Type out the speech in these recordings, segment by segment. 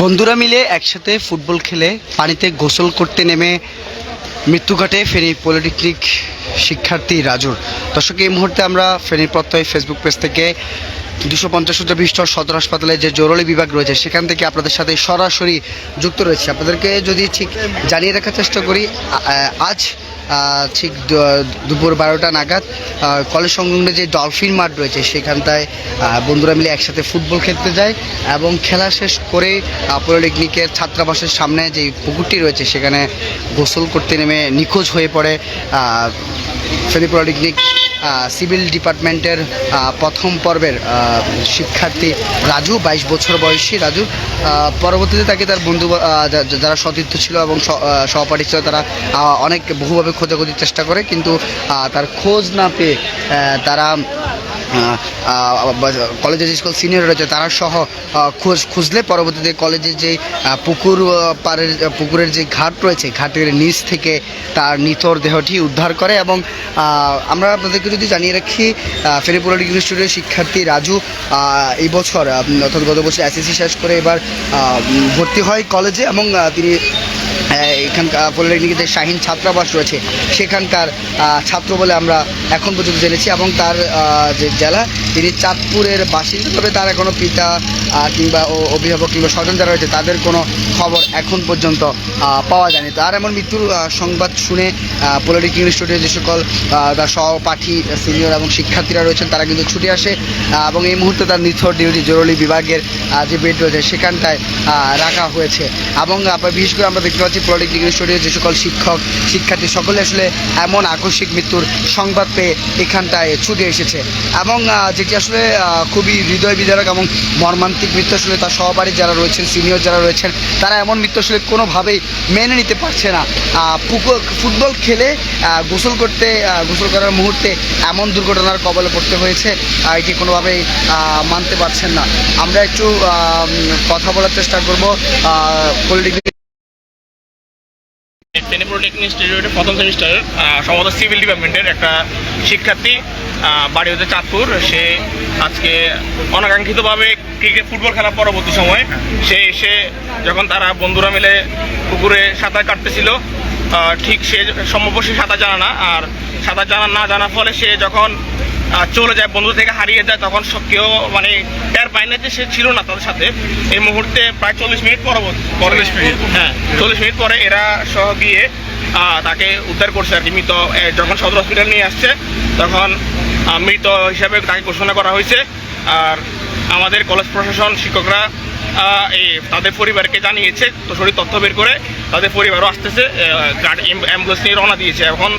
বন্ধুরা মিলে একসাথে ফুটবল খেলে পানিতে গোসল করতে নেমে মৃত্যু ঘটে ফেনী পলিটেকনিক শিক্ষার্থী রাজুর। দর্শক, এই মুহূর্তে আমরা ফেনীর প্রত্যয় ফেসবুক পেজ থেকে দুশো পঞ্চাশ বিশিষ্ট সদর হাসপাতালে যে জরুরি বিভাগ রয়েছে, সেখান থেকে আপনাদের সাথে সরাসরি যুক্ত রয়েছে। আপনাদেরকে যদি ঠিক জানিয়ে রাখার চেষ্টা করি আজ ঠিক দুপুর বারোটা নাগাদ কলেজ সংলগ্ন যে ডলফিন মাঠ রয়েছে, সেখানটায় বন্ধুরা মিলে একসাথে ফুটবল খেলতে যায় এবং খেলা শেষ করে পলিটেকনিকের ছাত্রাবাসের সামনে যে পুকুরটি রয়েছে, সেখানে গোসল করতে নেমে নিখোঁজ হয়ে পড়ে ফেনী পলিটেকনিক সিভিল ডিপার্টমেন্টের প্রথম পর্বের শিক্ষার্থী রাজু, বাইশ বছর বয়সী রাজু। পরবর্তীতে তাকে তার বন্ধু যারা সতীর্থ ছিল এবং সহপাঠী ছিল, তারা অনেক বহুভাবে খোঁজাখুঁজির চেষ্টা করে। কিন্তু তার খোঁজ না পেয়ে তারা কলেজের যে সকল সিনিয়র রয়েছে, তারা সহ খোঁজ, খুঁজলে পরবর্তীতে কলেজের যে পুকুর পাড়ের, পুকুরের যে ঘাট রয়েছে, ঘাটের নিচ থেকে তার নিথর দেহটি উদ্ধার করে এবং আমরা আপনাদেরকে যদি জানিয়ে রাখি ফেনী পলিটেকনিক ইনস্টিটিউটের শিক্ষার্থী রাজু এই বছর অর্থাৎ গত বছর এসএসসি শেষ করে এবার ভর্তি হয় কলেজে এবং তিনি এখানকার পলিটেকনিকের শাহিন ছাত্রাবাস রয়েছে। সেখানকার ছাত্র বলে আমরা এখন পর্যন্ত জেনেছি এবং তার যে জেলা, তিনি চাঁদপুরের বাসিন্দা। তবে তার এখনও পিতা কিংবা অভিভাবক কিংবা স্বজন যারা রয়েছে, তাদের কোনো খবর এখন পর্যন্ত পাওয়া যায়নি। তার এমন মৃত্যুর সংবাদ শুনে পলিটেকনিক ইনস্টিটিউটের যে সকল তার সহপাঠী, সিনিয়র এবং শিক্ষার্থীরা রয়েছেন, তারা কিন্তু ছুটে আসে এবং এই মুহূর্তে তার নিথর ডিউটি জরুরি বিভাগের যে বেড রয়েছে, সেখানটায় রাখা হয়েছে। এবং বিশেষ করে আমরা দেখতে পাচ্ছি পলিটেকনিক স্টুডিও যে সকল শিক্ষক, শিক্ষার্থী সকলে আসলে এমন আকস্মিক মৃত্যুর সংবাদ পেয়ে এখানটায় ছুটে এসেছে। এবং যেটি আসলে খুবই হৃদয় বিদারক এবং মর্মান্তিক মৃত্যু আসলে তার সহপাঠী যারা রয়েছেন সিনিয়র যারা রয়েছেন, তারা এমন মৃত্যু আসলে কোনোভাবেই মেনে নিতে পারছে না। ফুটবল খেলে গোসল করতে গোসল করার মুহূর্তে এমন দুর্ঘটনার কবলে পড়তে হয়েছে এটি কোনোভাবেই মানতে পারছেন না। আমরা একটু কথা বলার চেষ্টা করব পলিটিক্যাল ফেনী পলিটেকনিক ইনস্টিটিউটের প্রথম সেমিস্টারের সম্ভবত সিভিল ডিপার্টমেন্টের একটা শিক্ষার্থী বাড়ি হচ্ছে চাঁদপুর। সে আজকে অনাকাঙ্ক্ষিতভাবে ক্রিকেট ফুটবল খেলার পরবর্তী সময় সে এসে যখন তারা বন্ধুরা মিলে পুকুরে সাঁতার কাটতেছিল ঠিক সে সম্ভব সে সাঁতার জানা না। আর সাঁতার জানা না জানার ফলে সে যখন চলে যায় বন্ধু থেকে হারিয়ে যায় তখন সব কেউ মানে টের পায় না যে সে ছিল না তাদের সাথে। এই মুহূর্তে প্রায় চল্লিশ মিনিট পরবর্তী চল্লিশ মিনিট হ্যাঁ। চল্লিশ মিনিট পরে এরা সহ গিয়ে তাকে উদ্ধার করছে আর কি। মৃত যখন সদর হসপিটাল নিয়ে আসছে তখন মৃত হিসাবে তাকে ঘোষণা করা হয়েছে। আর আমাদের কলেজ প্রশাসন শিক্ষকরা এই তাদের পরিবারকে জানিয়েছে তো সঠিক তথ্য বের করে তাদের পরিবারও আসতেছে অ্যাম্বুলেন্স নিয়ে রওনা দিয়েছে। এখন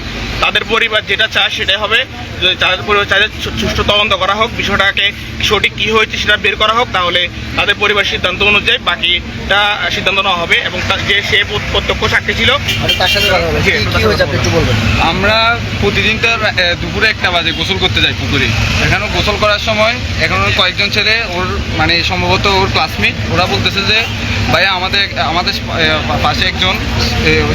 তাদের পরিবার যেটা চায় সেটাই হবে। যে তাদের পরিবার সু- সুষ্ঠু তদন্ত করা হোক বিষয়টাকে সঠিক কী হয়েছে সেটা বের করা হোক তাহলে তাদের পরিবার সিদ্ধান্ত অনুযায়ী বাকিটা সিদ্ধান্ত নেওয়া হবে এবং তার যে সে প্রত্যক্ষ সাক্ষী ছিল আমরা প্রতিদিন তো দুপুরে একটা বাজে গোসল করতে যাই পুকুরে। এখানে গোসল করার সময় এখন কয়েকজন ছেলে ওর মানে সম্ভবত ওর ক্লাসমেট ওরা বলতেছে যে ভাইয়া আমাদের আমাদের পাশে একজন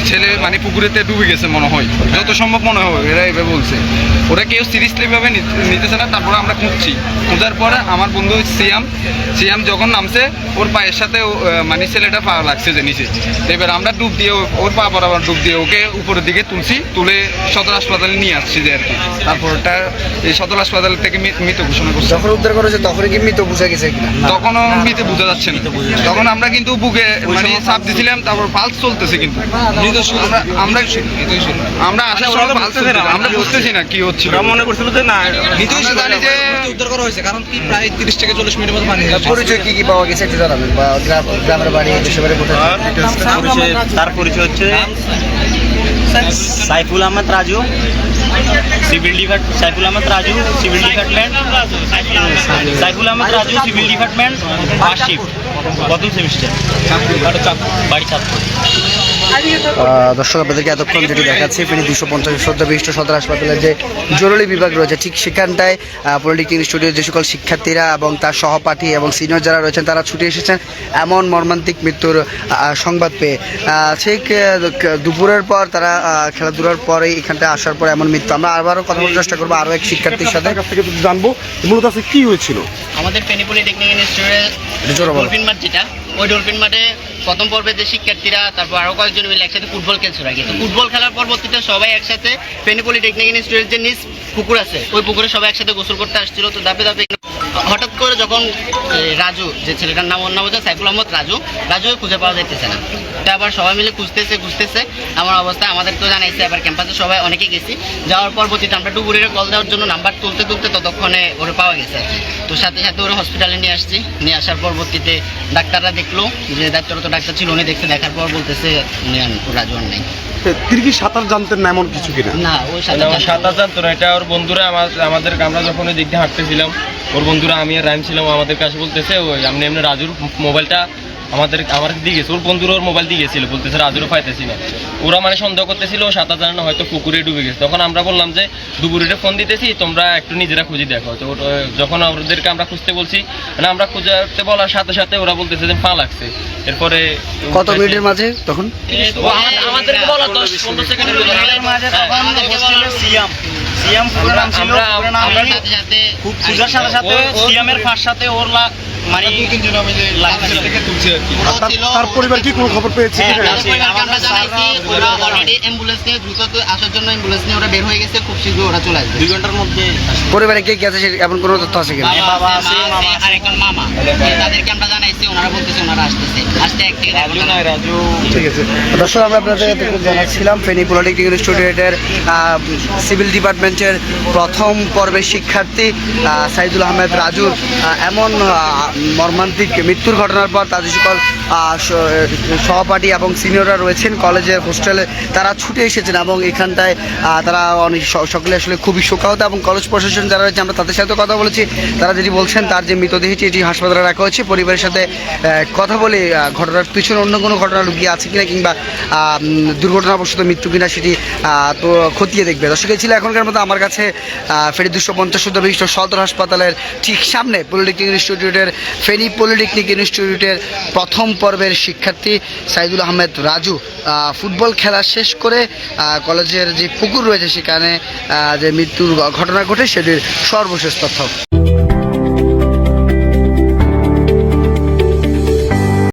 ছেলে মানে পুকুরেতে ডুবে গেছে মনে হয়। যত সম্ভব মনে হয় এরা এভাবে বলছে। ওরা কেউ সিরিয়াসলি ভাবে নিতেছে না তারপরে আমরা খুঁজছি। খোঁজার পরে আমার বন্ধু সিয়াম। সিয়াম যখন নামছে ওর পায়ের সাথে মানে ছেলেটা পা লাগছে যে নিচে। এবার আমরা ডুব দিয়ে ওর পা বরাবর ডুব দিয়ে ওকে উপরের দিকে তুলছি তুলে সদর হাসপাতালে নিয়ে আসছি যে আর কি। তারপর ওটা এই সদর হাসপাতাল থেকে মৃত- ঘোষণা করছে। যখন উদ্ধার করেছে তখন কি মৃত বুঝে গেছে কিনা? তখনও মৃতে বোঝা যাচ্ছে না। তখন আমরা কিন্তু বুকে মানে চাপ দিছিলাম তারপর পালস চলতেছে কিন্তু। আমরা আমরা আমরা আসার ওরা সময় তো পালস বুঝতেছে না, আমরা বুঝতেছি না কি হচ্ছিল ওরা মনে করছিল যে না আমরা জানি যে উদ্ধার করা হয়েছে কারণ কি প্রায় তিরিশ থেকে চল্লিশ মিনিটের মতো পানি তার পরিচয় কি কি পাওয়া গেছে একটু জানাবেন? বা গ্রামের বাড়ি দেশের বাড়ি কোথায়? তার পরিচয় হচ্ছে Saiful Ahmed Raju. Civil depart Saiful Ahmed Raju civil department. Saiful Ahmed Raju civil department first shift প্রথম সেমিস্টার বাড়ি আহ, দর্শক আপনাদেরকে এতক্ষণ যেটি দেখাচ্ছি ফেনী দুশো পঞ্চাশ সজ্জা বিশিষ্ট সদর হাসপাতালের যে জরুরি বিভাগ রয়েছে ঠিক সেখানটায় পলিটেকনিক ইনস্টিটিউটের যে সকল শিক্ষার্থীরা এবং তার সহপাঠী এবং সিনিয়র যারা রয়েছেন তারা ছুটে এসেছেন এমন মর্মান্তিক মৃত্যুর সংবাদ পেয়ে। ঠিক দুপুরের পর তারা খেলাধুলার পরে এখানটায় আসার পর এমন মৃত্যু। আমরা আবারও কথা বলার চেষ্টা করব আরও এক শিক্ষার্থীর সাথে। কাছ থেকে জানব মূলত কি হয়েছিল? আমাদের ফেনী পলিটেকনিক ইনস্টিটিউটের যেটা ওই ডলফিন মাঠে প্রথম পর্বে যে শিক্ষার্থীরা, তারপর আরও কয়েকজন মিলে একসাথে ফুটবল খেলছিল আগে তো ফুটবল খেলার পরবর্তীতে সবাই একসাথে ফেনী পলিটেকনিক ইনস্টিটিউটের যে নিজ পুকুর আছে, ওই পুকুরে সবাই একসাথে গোসল করতে আসছিল। তো দাপে দাপে হঠাৎ করে যখন রাজু যে ছেলেটার নাম ওর নাম হচ্ছে সাইফুল আহমদ রাজু রাজু খুঁজে পাওয়া যাইতেছে না। তো আবার সবাই মিলে খুঁজতেছে খুঁজতেছে। আমার অবস্থা আমাদেরকেও জানাইছে আবার ক্যাম্পাসে সবাই অনেকে গেছি। যাওয়ার পরবর্তীতে আমরা ডুবুরিরে কল দেওয়ার জন্য নাম্বার তুলতে তুলতে ততক্ষণে ওরা পাওয়া গেছে তো সাথে সাথে ওরা হসপিটালে নিয়ে আসছি। নিয়ে আসার পরবর্তীতে ডাক্তাররা দেখল যে দায়িত্বরত ডাক্তার ছিল উনি দেখতে দেখার পর বলতেছে উনি রাজু আর নাই। তিনি কি সাঁতার জানতেন না এমন কিছু কিনা? না ওই সাথে সাঁতার জানতো না এটা ওর বন্ধুরা আমার- আমাদের আমরা যখন ওই দিক দিয়ে হাঁটতেছিলাম ওর বন্ধুরা আমি আর রাইম ছিলাম আমাদের কাছে বলতেছে ওই আমি এমনি রাজুর মোবাইলটা আমাদের আমার দিয়ে গেছে ওর বন্ধুর ওর মোবাইল দিয়ে গেছিল বলতেছে রাজুরও পাইতেছি না। ওরা মানে সন্দেহ করতেছিল ও সাঁতার জানে না হয়তো পুকুরে ডুবে গেছে। তখন আমরা বললাম যে দুপুরে ফোন দিতেছি তোমরা একটু নিজেরা খুঁজে দেখো। তো যখন ওদেরকে আমরা খুঁজতে বলছি মানে আমরা খুঁজতে বলার সাথে সাথে ওরা বলতেছে যে পা লাগছে। এরপরে কত মিনিটের মাঝে তখন? ও আমাদেরকে বলা দশ পনেরো সেকেন্ডের মাঝে তখন সিয়াম। সিয়াম পুরো নাম ছিল আমরা- পুরো নাম আমরা সাথে সাথে খুব খোঁজার সাথে সাথে সিয়ামের ফাঁস সাথে ওর লা- মানে তার- পরিবার কি কোনো খবর পেয়েছে? হ্যাঁ, কিনা? তার পরিবারকে আমরা জানাইছি ওরা অলরেডি অ্যাম্বুলেন্স নিয়ে দ্রুত আসার জন্য অ্যাম্বুলেন্স নিয়ে ওরা বের হয়ে গেছে খুব শীঘ্র ওরা চলে আসবে। দুই ঘণ্টার মধ্যে পরিবারে কে কে আছে সে- এমন কোনো তথ্য আছে কিনা? বাবা আছে মামা আছে আর একজন মামা। তাদেরকে আমরা জানাইছি ওনারা বলতেছে ওনারা আসতেছে। আসতে এক থেকে দেড় রাজু ঘণ্টা। নয় রাজু। ঠিক আছে। দর্শক আমরা আপনাদের জানাচ্ছিলাম ফেনী পলিটেকনিক ইনস্টিটিউটের সিভিল ডিপার্টমেন্টের প্রথম পর্বের শিক্ষার্থী সাইদুল আহমেদ রাজুর এমন মর্মান্তিক মৃত্যুর ঘটনার পর তাদের সকল সহপাঠী এবং সিনিয়ররা রয়েছেন কলেজের হোস্টেলে। তারা ছুটে এসেছেন এবং এখানটায় তারা অনেক সকলে আসলে খুবই শোকাহত এবং কলেজ প্রশাসন যারা রয়েছে, আমরা তাদের সাথে কথা বলেছি। তারা যেটি বলছেন, তার যে মৃতদেহটি এটি হাসপাতালে রাখা হয়েছে। পরিবারের সাথে কথা বলে ঘটনার পিছনে অন্য কোনো ঘটনা লুকিয়ে আছে কিনা কিংবা দুর্ঘটনাবশত মৃত্যু কিনা সেটি তো খতিয়ে দেখবে। দর্শক ছিল এখনকার মতো আমার কাছে ফেনী দুশো পঞ্চাশ শুদ্ধ বিশিষ্ট সদর হাসপাতালের ঠিক সামনে পলিটেকনিক ইনস্টিটিউটের ফেনী পলিটেকনিক ইনস্টিটিউটের প্রথম পর্বের শিক্ষার্থী সাইদুল আহমেদ রাজু ফুটবল খেলা শেষ করে কলেজের যে পুকুর রয়েছে সেখানে যে মৃত্যুর ঘটনা ঘটে, সেটির সর্বশেষ তথ্য।